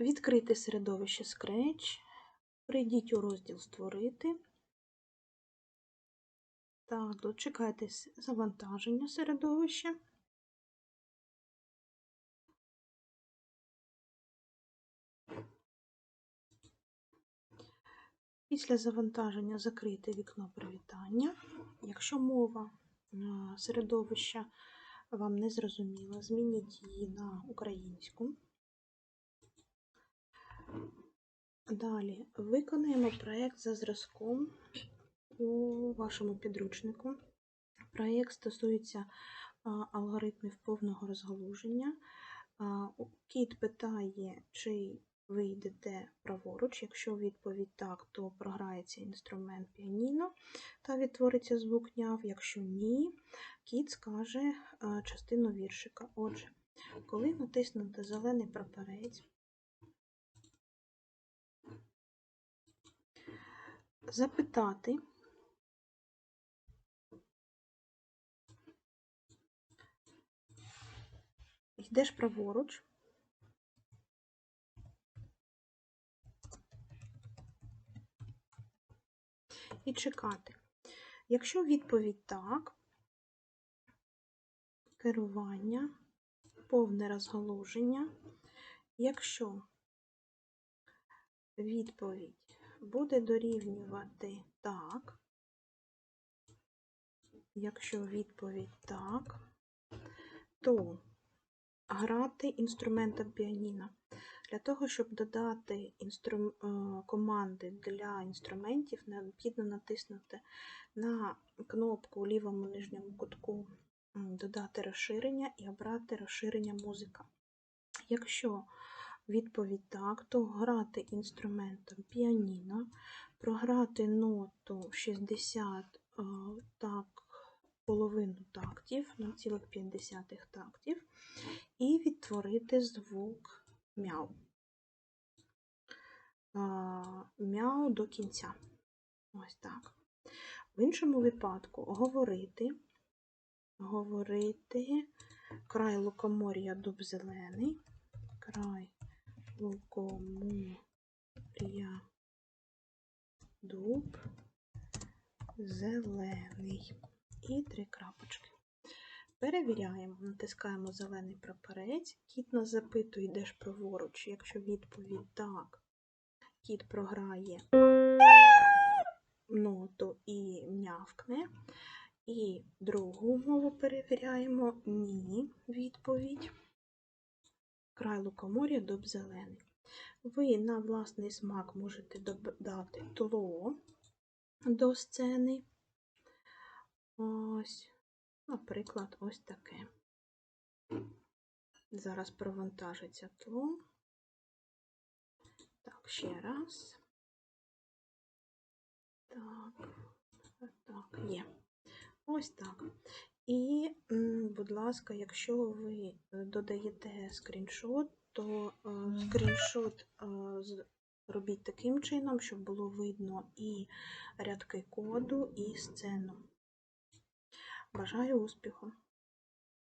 Відкрити середовище Scratch. Прийдіть у розділ Створити. Так, дочекайтесь завантаження середовища. Після завантаження закрийте вікно привітання. Якщо мова е, середовища вам не зрозуміла, змініть її на українську. Далі виконаємо проєкт за зразком у вашому підручнику. Проєкт стосується алгоритмів повного розгалуження. Кіт питає, чи ви йдете праворуч. Якщо відповідь так, то програється інструмент піаніно та відтвориться звук няв. Якщо ні, кіт скаже частину віршика. Отже, коли натиснути зелений прапорець, запитати, йдеш праворуч, і чекати. Якщо відповідь так, керування, повне розгалуження. Якщо відповідь буде дорівнювати так, якщо відповідь так, то грати інструментом піаніно. Для того, щоб додати інстру... е, команди для інструментів, необхідно натиснути на кнопку у лівому нижньому кутку Додати розширення і обрати розширення музика. Якщо відповідь так, то грати інструментом піаніно, програти ноту 60 е, так, половину тактів, 0,5 тактів, і відтворити звук мяу. Мяу до кінця. Ось так. В іншому випадку говорити, говорити край лукомор'я дуб зелений, край лукомор'я дуб зелений. І три крапочки. Перевіряємо, натискаємо зелений прапорець, кіт нас запитує, йдеш праворуч. Якщо відповідь так, кіт програє ноту і м'явкне. І другу умову перевіряємо ні, відповідь. Край лукомор'я дуб зелений. Ви на власний смак можете додати тло до сцени. Ось, наприклад, ось таке. Зараз провантажиться тло. Так, ще раз. Так, так, є. Ось так. І, будь ласка, якщо ви е, додаєте скріншот, то е, скріншот е, робіть таким чином, щоб було видно і рядки коду, і сцену. Бажаю успіху!